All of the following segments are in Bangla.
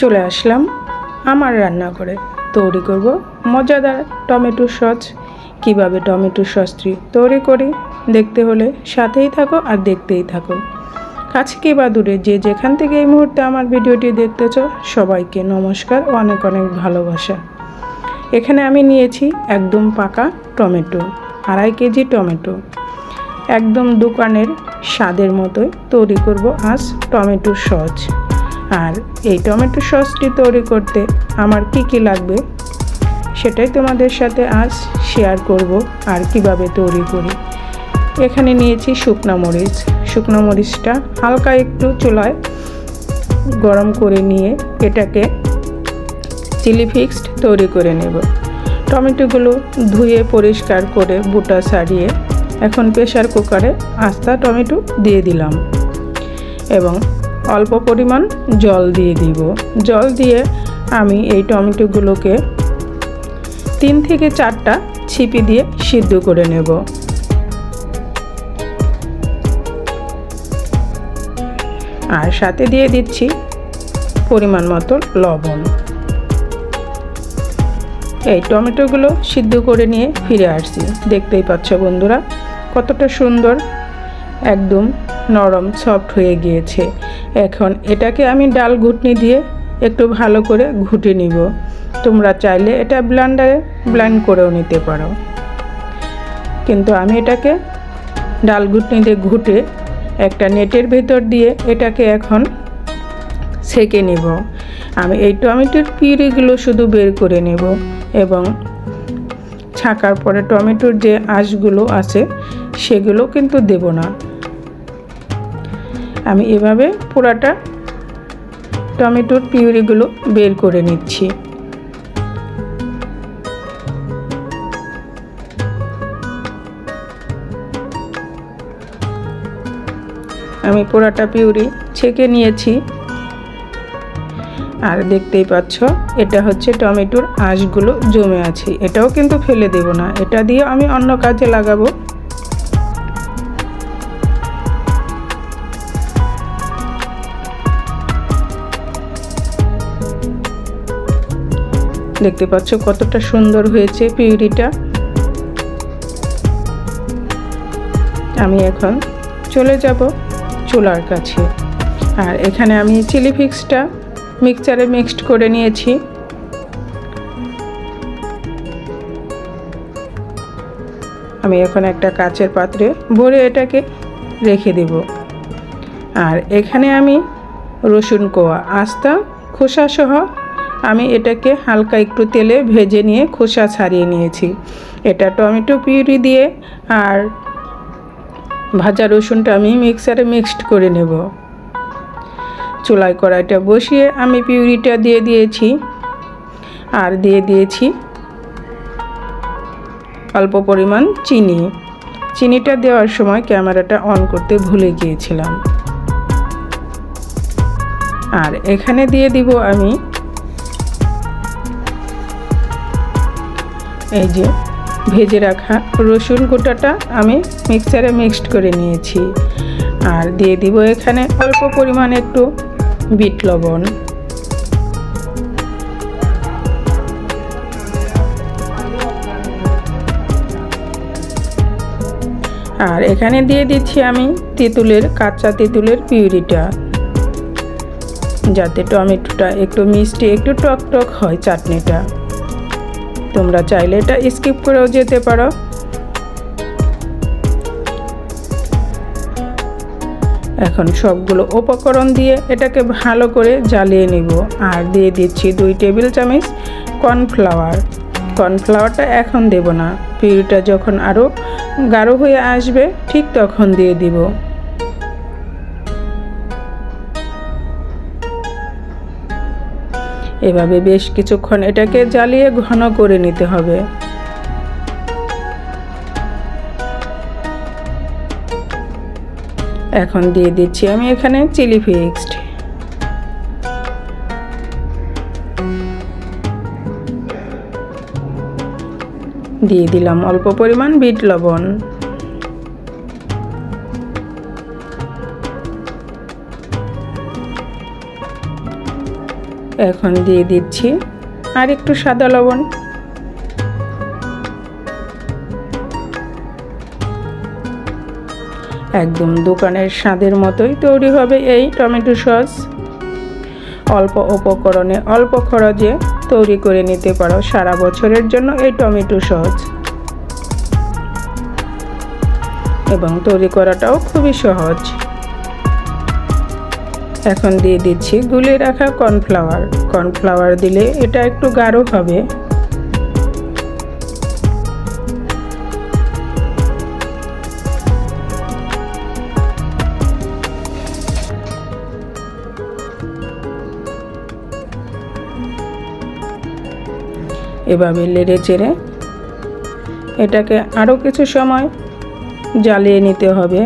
চলে আসলাম আমার রান্না করে তৈরি করব মজাদার টমেটো সস। কীভাবে টমেটো সসটি তৈরি করি দেখতে হলে সাথেই থাকো আর দেখতেই থাকো। কাছে কি বা দূরে যে যেখান থেকে এই মুহূর্তে আমার ভিডিওটি দেখতেছ, সবাইকে নমস্কার অনেক অনেক ভালোবাসা। এখানে আমি নিয়েছি একদম পাকা টমেটো, আড়াই কেজি টমেটো। একদম দোকানের স্বাদের মতোই তৈরি করব আজ টমেটো সস। আর এই টমেটো সসটি তৈরি করতে আমার কি কি লাগবে সেটাই তোমাদের সাথে আজ শেয়ার করব আর কীভাবে তৈরি করি। এখানে নিয়েছি শুকনো মরিচ। শুকনো মরিচটা হালকা একটু চুলায় গরম করে নিয়ে এটাকে চিলি ফিক্সড তৈরি করে নেব। টমেটোগুলো ধুয়ে পরিষ্কার করে বুটা সারিয়ে এখন প্রেশার কুকারে আস্তা টমেটো দিয়ে দিলাম। এবং অল্প পরিমাণ জল দিয়ে দিব। জল দিয়ে আমি এই টমেটোগুলোকে তিন থেকে চারটা ছিপি দিয়ে সিদ্ধ করে নেব। আর সাথে দিয়ে দিচ্ছি পরিমাণ মতো লবণ। এই টমেটোগুলো সিদ্ধ করে নিয়ে ফিরে আসছি। দেখতেই পাচ্ছ বন্ধুরা, কতটা সুন্দর, একদম নরম সফট হয়ে গিয়েছে। এখন এটাকে আমি ডাল ঘুটনি দিয়ে একটু ভালো করে ঘুটে নিব। তোমরা চাইলে এটা ব্লান্ডারে ব্লান্ড করেও নিতে পারো। কিন্তু আমি এটাকে ডাল ঘুটনি দিয়ে ঘুটে একটা নেটের ভেতর দিয়ে এটাকে এখন সেকে নেব। আমি এই টমেটোর পিউরিগুলো শুধু বের করে নেব এবং ছাকার পরে টমেটোর যে আঁশগুলো আছে, সেগুলো কিন্তু দেব না। আমি এভাবে পোড়াটা টমেটোর পিউরিগুলো বের করে নিচ্ছি। আমি পোড়াটা পিউরি ছেঁকে নিয়েছি। আর দেখতেই পাচ্ছ, এটা হচ্ছে টমেটোর আঁশগুলো জমে আছে। এটাও কিন্তু ফেলে দেব না। এটা দিয়ে আমি অন্য কাজে লাগাবো। দেখতে পাচ্ছ কতটা সুন্দর হয়েছে পিউরিটা। আমি এখন চলে যাব চুলার কাছে। আর এখানে আমি চিলি ফিক্সটা মিক্সচারে মিক্সড করে নিয়েছি। আমি এখন একটা কাচের পাত্রে ভরে এটাকে রেখে দেব। আর এখানে আমি রসুন কোয়া, আস্তা, খোসা সহ আমি এটাকে হালকা একটু তেলে ভেজে নিয়ে খোসা ছাড়িয়ে নিয়েছি। এটা টমেটো পিউরি দিয়ে আর ভাজা রসুনটা আমি মিক্সারে মিক্সড করে নেব। চুলায় কড়াইটা বসিয়ে আমি পিউরিটা দিয়ে দিয়েছি। আর দিয়ে দিয়েছি অল্প পরিমাণ চিনি। চিনিটা দেওয়ার সময় ক্যামেরাটা অন করতে ভুলে গিয়েছিলাম। আর এখানে দিয়ে দিব আমি এই যে ভেজে রাখা রসুন গোটাটা আমি মিক্সারে মিক্সড করে নিয়েছি। আর দিয়ে দিব এখানে অল্প পরিমাণে একটু বিট লবণ। আর এখানে দিয়ে দিচ্ছি আমি তেঁতুলের, কাঁচা তেঁতুলের পিউরিটা। যাতে টমেটোটা একটু মিষ্টি, একটু টক টক হয় চাটনিটা। তোমরা চাইলে এটা স্কিপ করেও যেতে পারো। এখন সবগুলো উপকরণ দিয়ে এটাকে ভালো করে জ্বালিয়ে নিব। আর দিয়ে দিচ্ছি দুই টেবিল চামচ কর্নফ্লাওয়ার। কর্নফ্লাওয়ারটা এখন দেব না। পিউরিটা যখন আরও গাঢ় হয়ে আসবে, ঠিক তখন দিয়ে দিব। এভাবে বেশ কিছুক্ষণ এটাকে জ্বালিয়ে ঘন করে নিতে হবে। এখন দিয়ে দিচ্ছি আমি এখানে চিলি ফিক্সড দিয়ে দিলাম অল্প পরিমাণ বিট লবণ। এখন দিয়ে দিচ্ছি। আর একটু সাদা লবণ। একদম দোকানের স্বাদের মতোই তৈরি হবে এই টমেটো সস। অল্প উপকরণে অল্প খরচে তৈরি করে নিতে পারো সারা বছরের জন্য এই টমেটো সস। এবং তৈরি করাটাও খুবই সহজ। এখন দিয়ে দিচ্ছি। গুলে রাখা কর্নফ্লাওয়ার। কর্নফ্লাওয়ার দিলে এটা একটু গাঢ় হবে। এভাবে লেড়ে চেড়ে এটাকে আরও কিছু সময় জ্বালিয়ে নিতে হবে।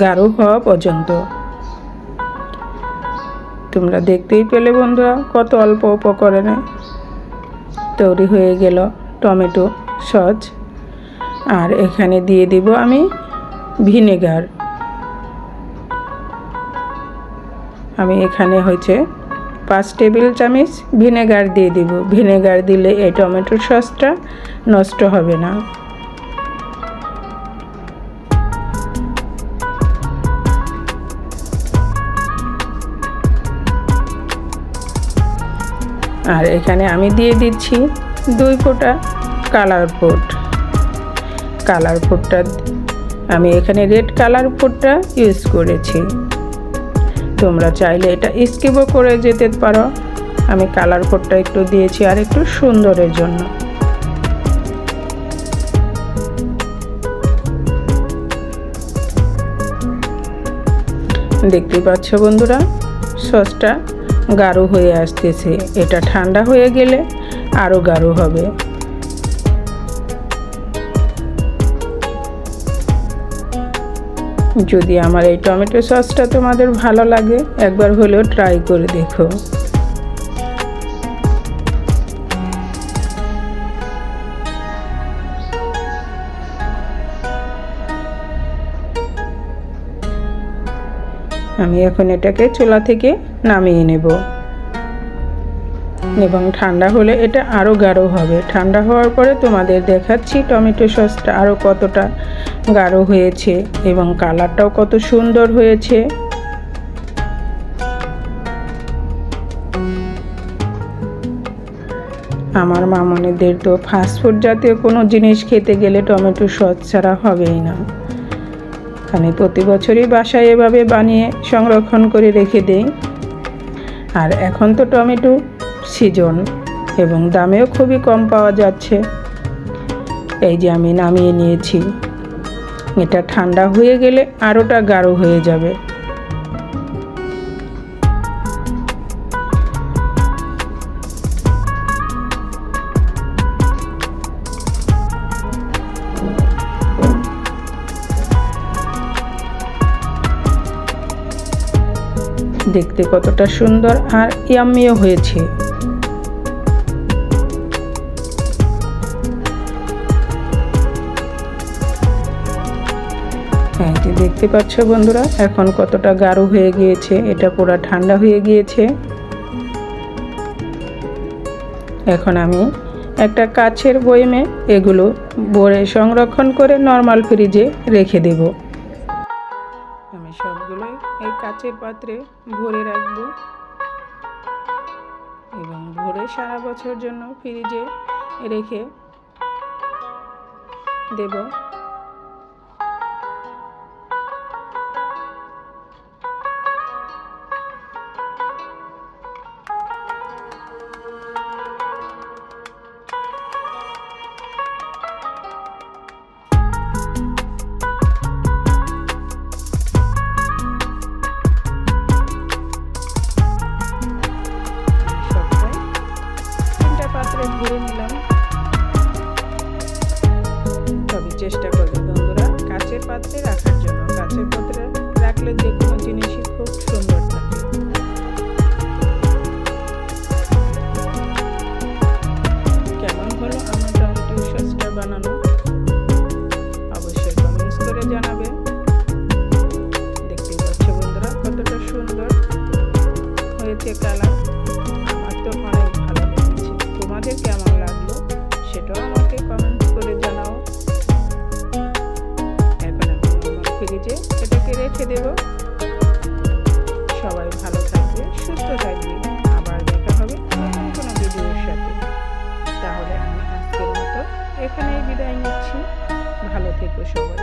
গাঢ় হওয়া পর্যন্ত। তোমরা দেখতেই পেলে বন্ধুরা, কত অল্প উপকরণে তৈরি হয়ে গেল টমেটো সস। আর এখানে দিয়ে দিব আমি ভিনেগার। আমি এখানে হয়েছে পাঁচ টেবিল চামচ ভিনেগার দিয়ে দিব। ভিনেগার দিলে এই টমেটো সসটা নষ্ট হবে না। আর এখানে আমি দিয়ে দিচ্ছি দুই ফোঁটা কালার ফুড কালার ফুডটা আমি এখানে রেড কালার ফুডটা ইউজ করেছি। তোমরা চাইলে এটা স্কিপও করে যেতে পারো। আমি কালার ফুডটা একটু দিয়েছি আর একটু সুন্দরের জন্য। দেখতে পাচ্ছ বন্ধুরা, সসটা গাঢ় হয়ে আসতেছে। এটা ঠান্ডা হয়ে গেলে আরও গাঢ় হবে। যদি আমার এই টমেটো সসটা তোমাদের ভালো লাগে, একবার হলেও ট্রাই করে দেখো। আমি এখন এটাকে চুলা থেকে নামিয়ে নেব। এবং ঠান্ডা হলে এটা আরও গাঢ় হবে। ঠান্ডা হওয়ার পরে তোমাদের দেখাচ্ছি টমেটো সসটা আরও কতটা গাঢ় হয়েছে এবং কালারটাও কত সুন্দর হয়েছে। আমার মামনিদের তো ফাস্টফুড জাতীয় কোনো জিনিস খেতে গেলে টমেটো সস ছাড়া হবেই না। আমি প্রতি বছরই বাসায় এভাবে বানিয়ে সংরক্ষণ করে রেখে দিই। আর এখন তো টমেটো সিজন এবং দামেও খুবই কম পাওয়া যাচ্ছে। এই যে আমি নামিয়ে নিয়েছি। এটা ঠান্ডা হয়ে গেলে আরোটা গাঢ় হয়ে যাবে। দেখতে কতটা সুন্দর আর ইয়াম্মিও হয়েছে। হ্যাঁ দেখতে পাচ্ছ বন্ধুরা, এখন কতটা গাঢ় হয়ে গিয়েছে, এটা পুরো ঠান্ডা হয়ে গিয়েছে। এখন আমি একটা কাছের বইমে এগুলো ভরে সংরক্ষণ করে নর্মাল ফ্রিজে রেখে দেব। কাচের পাত্রে ভরে রাখব। এবং ভরে সারা বছর জন্য ফ্রিজে রেখে দেব। দেব। সবাই ভালো থাকবে, সুস্থ থাকবে। আবার দেখা হবে নতুন কোনো ভিডিওর সাথে। তাহলে আমি আজকের মতো এখানেই বিদায় নিচ্ছি। ভালো থেকো সবাই।